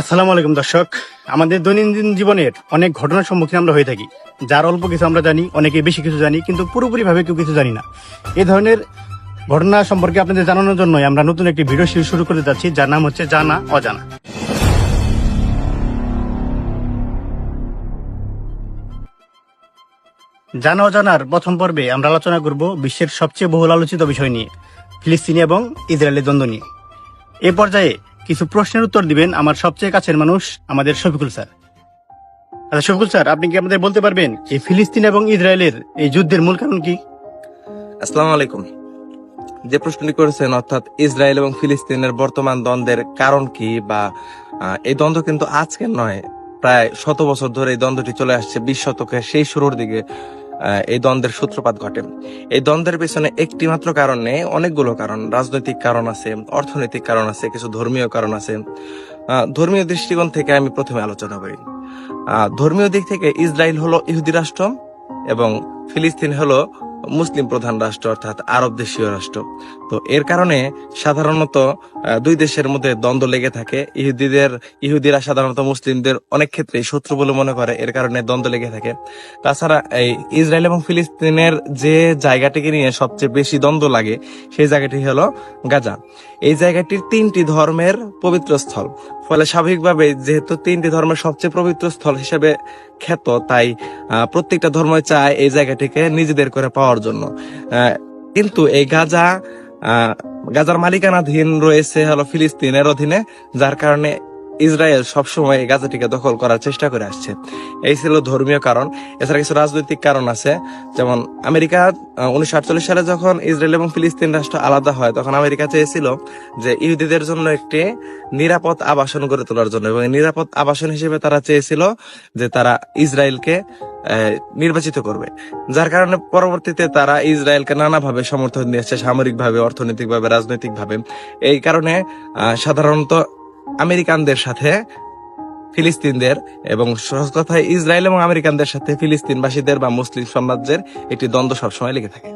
আসসালামু আলাইকুম দর্শক। আমাদের দৈনন্দিন জীবনের অনেক ঘটনার সম্মুখীন আমরা হয়ে থাকি। যার অল্প কিছু আমরা জানি অনেকে বেশি কিছু জানি, কিন্তু পুরোপুরি ভাবে কেউ কিছু জানি না। এ ধরনের ঘটনা সম্পর্কে আপনাদের জানানোর জন্যই আমরা নতুন একটি ভিডিও শুরু করতে যাচ্ছি, যার নাম হচ্ছে জানা অজানা। জানা অজানার প্রথম পর্বে আমরা আলোচনা করব বিশ্বের সবচেয়ে বহুল আলোচিত বিষয় নিয়ে, ফিলিস্তিনি এবং ইসরায়েলের দ্বন্দ্ব নিয়ে। এ পর্যায়ে কিছু প্রশ্নের উত্তর দিবেন আমার সবচেয়ে কাছের মানুষ আমাদের শফিকুল স্যার। আচ্ছা শফিকুল স্যার, আপনি কি আমাদের বলতে পারবেন এই ফিলিস্তিন এবং ইসরায়েলের এই যুদ্ধের মূল কারণ কি? আসসালামু আলাইকুম। যে প্রশ্নটি করেছেন, অর্থাৎ ইসরায়েল এবং ফিলিস্তিনের বর্তমান দ্বন্দ্বের কারণ কি বা এই দ্বন্দ্ব কিন্তু আজকের নয়, প্রায় শত বছর ধরে এই দ্বন্দ্বটি চলে আসছে বিশ শতকের সেই শুরুর দিকে। এই দ্বন্দ্বের সূত্রপাত ঘটে। এই দ্বন্দ্বের পেছনে একটি মাত্র কারণ অনেকগুলো কারণ, রাজনৈতিক কারণ আছে, অর্থনৈতিক কারণ আছে, কিছু ধর্মীয় কারণ আছে। ধর্মীয় দৃষ্টিকোণ থেকে আমি প্রথমে আলোচনা করি। ধর্মীয় দিক থেকে ইসরায়েল হলো ইহুদি রাষ্ট্র এবং ফিলিস্তিন হলো মুসলিম প্রধান রাষ্ট্র অর্থাৎ আরব দেশীয় রাষ্ট্র। তো এর কারণে সাধারণত দুই দেশের মধ্যে দ্বন্দ্ব লেগে থাকে। ইহুদিদের, ইহুদিরা সাধারণত মুসলিমদের অনেক ক্ষেত্রে শত্রু বলে মনে করে, এর কারণে দ্বন্দ্ব লেগে থাকে। তাছাড়া এই ইসরায়েল এবং ফিলিস্তিনের যে জায়গাটিকে নিয়ে সবচেয়ে বেশি দ্বন্দ্ব লাগে, সেই জায়গাটি হলো গাজা। এই জায়গাটির তিনটি ধর্মের পবিত্র স্থল। ফলে স্বাভাবিকভাবে যেহেতু তিনটি ধর্মের সবচেয়ে পবিত্র স্থল হিসেবে খ্যাত তাই প্রত্যেকটা ধর্ম চায় এই জায়গাটিকে নিজেদের করে পাওয়ার জন্য। কিন্তু এই গাজা গাজার মালিকানাধীন রয়েছে হলো ফিলিস্তিনের অধীনে, যার কারণে ইসরায়েল সবসময় এই গাজাটিকে দখল করার চেষ্টা করে আসছে। এই ছিল ধর্মীয় কারণ। এছাড়া কিছু রাজনৈতিক কারণ আছে। যেমন আমেরিকা উনিশশো আটচল্লিশ সালে যখন ইসরায়েল এবং ফিলিস্তিন রাষ্ট্র আলাদা হয়, তখন আমেরিকা চেয়েছিল যে ইহুদিদের জন্য একটি নিরাপদ আবাসন গড়ে তোলার জন্য। এবং নিরাপদ আবাসন হিসেবে তারা চেয়েছিল যে তারা ইসরায়েলকে নির্বাচিত করবে। যার কারণে পরবর্তীতে তারা ইসরায়েলকে নানাভাবে সমর্থন দিয়েছে, সামরিকভাবে, অর্থনৈতিকভাবে, রাজনৈতিকভাবে। এই কারণে সাধারণত আমেরিকানদের সাথে, ফিলিস্তিনদের এবং সহজ কথায় ইসরায়েল এবং আমেরিকানদের সাথে ফিলিস্তিনবাসীদের বা মুসলিম সাম্রাজ্যের একটি দ্বন্দ্ব সবসময় লেগে থাকে।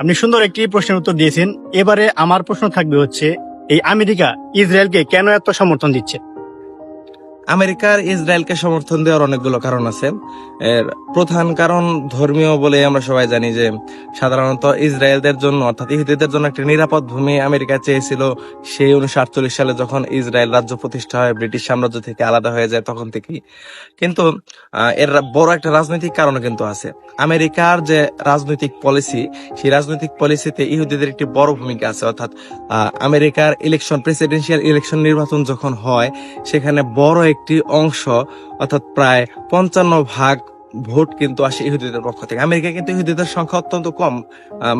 আপনি সুন্দর একটি প্রশ্নের উত্তর দিয়েছেন। এবারে আমার প্রশ্ন থাকবে হচ্ছে, এই আমেরিকা ইসরায়েলকে কেন এত সমর্থন দিচ্ছে? আমেরিকার ইসরায়েলকে সমর্থন দেওয়ার অনেকগুলো কারণ আছে। এর প্রধান কারণ ধর্মীয় বলে আমরা সবাই জানি যে, সাধারণত ইসরায়েলদের জন্য, অর্থাৎ ইহুদিদের জন্য একটি নিরাপদ ভূমি আমেরিকা চেয়েছিল, সেই উনিশশো আটচল্লিশ সালে যখন ইসরায়েল রাজ্য প্রতিষ্ঠা হয়, ব্রিটিশ সাম্রাজ্য থেকে আলাদা হয়ে যায় তখন থেকেই। কিন্তু এর বড় একটা রাজনৈতিক কারণ কিন্তু আছে। আমেরিকার যে রাজনৈতিক পলিসি, সেই রাজনৈতিক পলিসিতে ইহুদিদের একটি বড় ভূমিকা আছে। অর্থাৎ আমেরিকার ইলেকশন, প্রেসিডেন্সিয়াল ইলেকশন নির্বাচন যখন হয়, সেখানে বড় একটি অংশ অর্থাৎ প্রায় পঞ্চান্ন ভাগ ভোট কিন্তু আসে ইহুদিদের পক্ষ থেকে। আমেরিকা কিন্তু ইহুদিদের সংখ্যা অত্যন্ত কম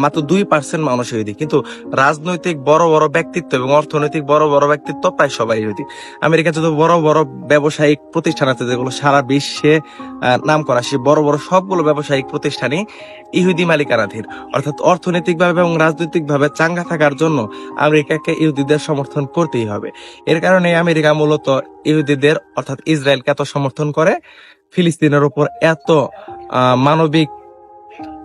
মাত্র দুই পার্সেন্ট মানুষ ইহুদি। কিন্তু রাজনৈতিক বড় বড় ব্যক্তিত্ব এবং অর্থনৈতিক বড় বড় ব্যক্তিত্ব প্রায় সবাই ইহুদি। আমেরিকা যত বড় বড় ব্যবসায়িক প্রতিষ্ঠান আছে, যেগুলো সারা বিশ্বে নাম করা সে বড় বড় সবগুলো ব্যবসায়িক প্রতিষ্ঠানই ইহুদি মালিকানাধীন। অর্থাৎ অর্থনৈতিকভাবে এবং রাজনৈতিকভাবে চাঙ্গা থাকার জন্য আমেরিকাকে ইহুদিদের সমর্থন করতেই হবে। এর কারণে আমেরিকা মূলত ইহুদিদের, অর্থাৎ ইসরায়েলকে এত সমর্থন করে। ফিলিস্তিনের উপর এত মানবিক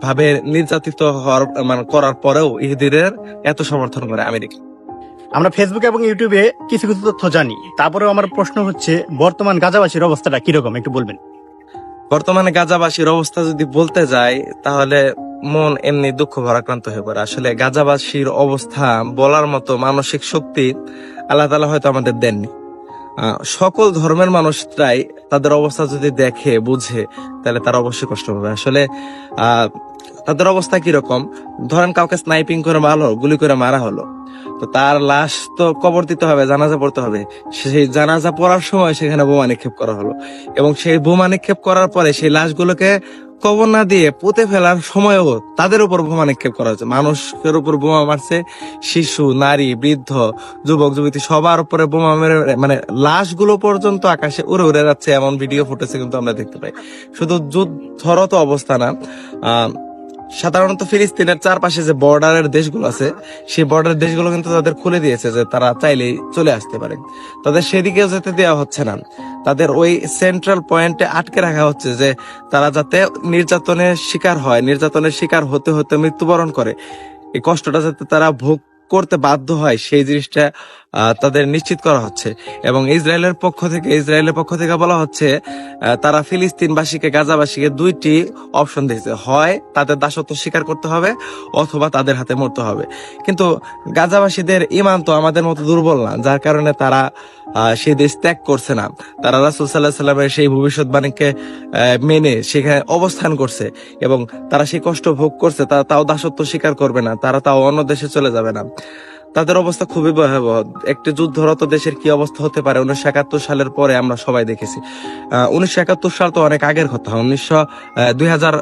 ভাবে নির্যাতিত হওয়ার মানে করার পরেও ইহুদিদের এত সমর্থন করে আমেরিকা। আমরা ফেসবুকে এবং ইউটিউবে কিছু কিছু তথ্য জানি। তারপরেও আমার প্রশ্ন হচ্ছে বর্তমান গাজাবাসীর অবস্থাটা কীরকম? একটু বলবেন। বর্তমানে গাজাবাসীর অবস্থা যদি বলতে যাই তাহলে মন এমনি দুঃখ ভরাক্রান্ত হয়ে পড়ে। আসলে গাজাবাসীর অবস্থা বলার মতো মানসিক শক্তি আল্লাহ তালা হয়তো আমাদের দেননি। সকল ধর্মের মানুষরাই তাদের অবস্থা যদি দেখে, বুঝে, তাহলে তারা অবশ্যই কষ্ট পাবে। আসলে তাদের অবস্থা কীরকম? ধরেন কাউকে স্নাইপিং করে মারলো, গুলি করে মারা হলো। তো তার লাশ তো কবর দিতে হবে, জানাজা পড়তে হবে। সেই জানাজা পড়ার সময় সেখানে বোমা নিক্ষেপ করা হলো। এবং সেই বোমা নিক্ষেপ করার পরে সেই লাশগুলোকে কবর না দিয়ে পুঁতে ফেলার সময়ও তাদের উপর বোমা নিক্ষেপ করা হয়েছে। মানুষের উপর বোমা মারছে শিশু, নারী, বৃদ্ধ, যুবক, যুবতী, সবার উপরে বোমা মেরে মানে লাশগুলো পর্যন্ত আকাশে উড়ে উড়ে যাচ্ছে। এমন ভিডিও ফুটেছে কিন্তু আমরা দেখতে পাই। শুধু যুদ্ধরত অবস্থা না সাধারণত ফিলিস্তিনের চারপাশে যে বর্ডারের দেশগুলো আছে, সেই বর্ডারের দেশগুলো কিন্তু তাদের খুলে দিয়েছে যে তারা চাইলেই চলে আসতে পারে। তাদের সেদিকেও যেতে দেওয়া হচ্ছে না। তাদের ওই সেন্ট্রাল পয়েন্টে আটকে রাখা হচ্ছে যে তারা যাতে নির্যাতনের শিকার হয়, নির্যাতনের শিকার হতে হতে মৃত্যুবরণ করে। এই কষ্টটা যাতে তারা ভোগ করতে বাধ্য হয়, সেই জিনিসটা তাদের নিশ্চিত করা হচ্ছে। এবং ইসরায়েলের পক্ষ থেকে, ইসরায়েলের পক্ষ থেকে বলা হচ্ছে তারা ফিলিস্তিনবাসীকে, গাজাবাসীকে দুইটি অপশন দিয়েছে। হয় তাদের দাসত্ব স্বীকার করতে হবে, অথবা তাদের হাতে মরতে হবে। কিন্তু গাজাবাসীদের ইমান তো আমাদের মতো দুর্বল না, যার কারণে তারা সেই দেশ ত্যাগ করছে না। তারা রাসুল সাল্লাহ সাল্লামের সেই ভবিষ্যৎবাণীকে মেনে সেখানে অবস্থান করছে এবং তারা সেই কষ্ট ভোগ করছে, তারা তাও দাসত্ব স্বীকার করবে না, তারা তাও অন্য দেশে চলে যাবে না। তাদের অবস্থা খুবই ভয়াবহ। একটি যুদ্ধরত দেশের কি অবস্থা হতে পারে? উনিশশো একাত্তর সালের পরে আমরা সবাই দেখেছি। উনিশশো একাত্তর সাল তো অনেক আগের কথা। উনিশশো দুই হাজার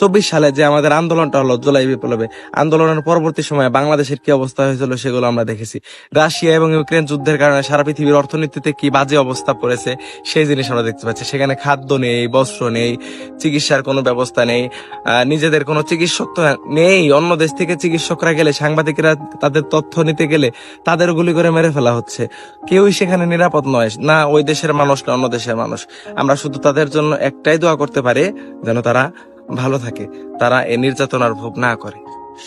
চব্বিশ সালে যে আমাদের আন্দোলনটা হলো জুলাই বিপ্লবে, আন্দোলনের পরবর্তী সময়ে বাংলাদেশের কি অবস্থা হয়েছিল সেগুলো আমরা দেখেছি। রাশিয়া এবং ইউক্রেন যুদ্ধের কারণে সারা পৃথিবীর অর্থনীতিতে কি বাজে অবস্থা পড়েছে, সেই জিনিস আমরা দেখতে পাচ্ছি। সেখানে খাদ্য নেই, বস্ত্র নেই, চিকিৎসার কোনো ব্যবস্থা নেই নিজেদের কোনো চিকিৎসক তো নেই। অন্য দেশ থেকে চিকিৎসকরা গেলে, সাংবাদিকরা তাদের তথ্য নিতে গেলে তাদের গুলি করে মেরে ফেলা হচ্ছে। কেউই সেখানে নিরাপদ নয়, না ওই দেশের মানুষ, না অন্য দেশের মানুষ। আমরা শুধু তাদের জন্য একটাই দোয়া করতে পারি, যেন তারা ভালো থাকে তারা এই নির্যাতনার ভোগ না করে।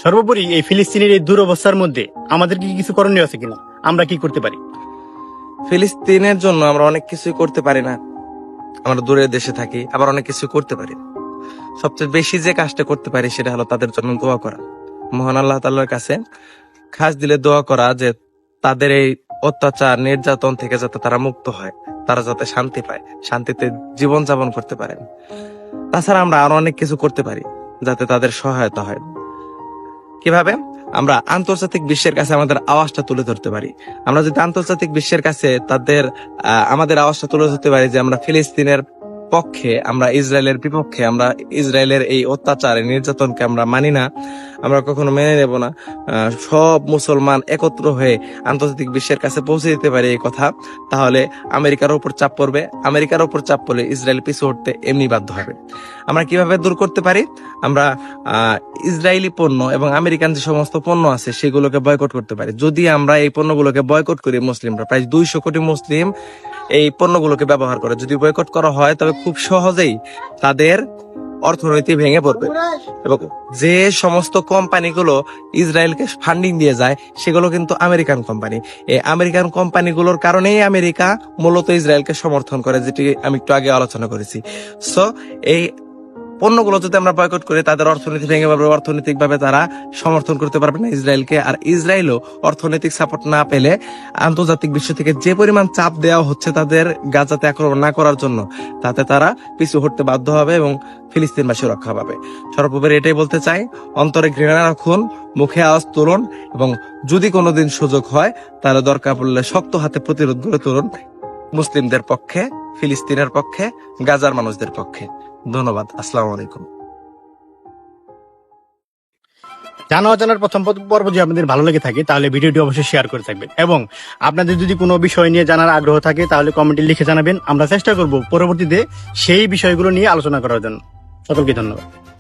সর্বোপরি এই ফিলিস্তিনের এই দুরবস্থার মধ্যে আমাদের কি কিছু করণীয় আছে কিনা? আমরা কি করতে পারি? ফিলিস্তিনের জন্য আমরা অনেক কিছুই করতে পারি না। আমরা দূরের দেশে থাকি আবার অনেক কিছু করতে পারি। সবচেয়ে বেশি যে কাজটা করতে পারি সেটা হলো তাদের জন্য দোয়া করা। মহান আল্লাহ তাল্লার কাছে খাস দিলে দোয়া করা যে তাদের এই অত্যাচার নির্যাতন থেকে যাতে তারা মুক্ত হয় তারা যাতে শান্তি পায় শান্তিতে জীবন যাপন করতে পারেন। তাছাড়া আমরা আরও অনেক কিছু করতে পারি যাতে তাদের সহায়তা হয়। কীভাবে? আমরা আন্তর্জাতিক বিশ্বের কাছে আমাদের আওয়াজটা তুলে ধরতে পারি। আমরা যদি আন্তর্জাতিক বিশ্বের কাছে তাদের আমাদের আওয়াজটা তুলে ধরতে পারি যে আমরা ফিলিস্তিনের পক্ষে, আমরা ইসরায়েলের বিপক্ষে, আমরা ইসরায়েলের এই অত্যাচার, নির্যাতনকে আমরা মানি না আমরা কখনো মেনে নেব না। সব মুসলমান একত্র হয়ে আন্তর্জাতিক বিশ্বের কাছে পৌঁছে দিতে পারি এই কথা। তাহলে আমেরিকার উপর চাপ পড়বে। আমেরিকার উপর চাপ পড়লে ইসরায়েল পিছু হটতে এমনি বাধ্য হবে। আমরা কীভাবে দূর করতে পারি? আমরা ইসরায়েলি পণ্য এবং আমেরিকান যে সমস্ত পণ্য আছে সেগুলোকে বয়কট করতে পারি। যদি আমরা এই পণ্যগুলোকে বয়কট করি মুসলিমরা, প্রায় দুইশো কোটি মুসলিম এই পণ্যগুলোকে ব্যবহার করে। যদি বয়কট করা হয়, তবে খুব সহজেই তাদের অর্থনীতি ভেঙে পড়বে। এবং যে সমস্ত কোম্পানিগুলো ইসরায়েলকে ফান্ডিং দিয়ে যায়, সেগুলো কিন্তু আমেরিকান কোম্পানি। এই আমেরিকান কোম্পানিগুলোর কারণেই আমেরিকা মূলত ইসরায়েলকে সমর্থন করে, যেটি আমি একটু আগে আলোচনা করেছি। সো এই পণ্যগুলো যদি আমরা বয়কট করি, তাদের অর্থনীতি ভেঙে পড়বে। অর্থনৈতিক ভাবে তারা সমর্থন করতে পারবে না ইসরায়েলকে। আর ইসরায়েলও অর্থনৈতিক সাপোর্ট না পেলে আন্তর্জাতিক বিশ্ব থেকে যে পরিমাণ চাপ দেওয়া হচ্ছে তাদের গাজাতে আক্রমণ না করার জন্য, তাতে তারা পিছু হটতে বাধ্য হবে এবং ফিলিস্তিনবাসী রক্ষা পাবে। সর্বোপরি এটাই বলতে চাই, অন্তরে ঘৃণা রাখুন, মুখে আওয়াজ তুলুন এবং যদি কোনোদিন সুযোগ হয়, তাহলে দরকার পড়লে শক্ত হাতে প্রতিরোধ গড়ে তুলুন মুসলিমদের পক্ষে, ফিলিস্তিনের পক্ষে, গাজার মানুষদের পক্ষে। ধন্যবাদ, আসসালাম আলাইকুম। জানা অজানার প্রথম পর্ব যদি আপনাদের ভালো লেগে থাকে, তাহলে ভিডিওটি অবশ্যই শেয়ার করে থাকবেন। এবং আপনাদের যদি কোনো বিষয় নিয়ে জানার আগ্রহ থাকে, তাহলে কমেন্টে লিখে জানাবেন। আমরা চেষ্টা করব পরবর্তীতে সেই বিষয়গুলো নিয়ে আলোচনা করার জন্য। সকলকে ধন্যবাদ।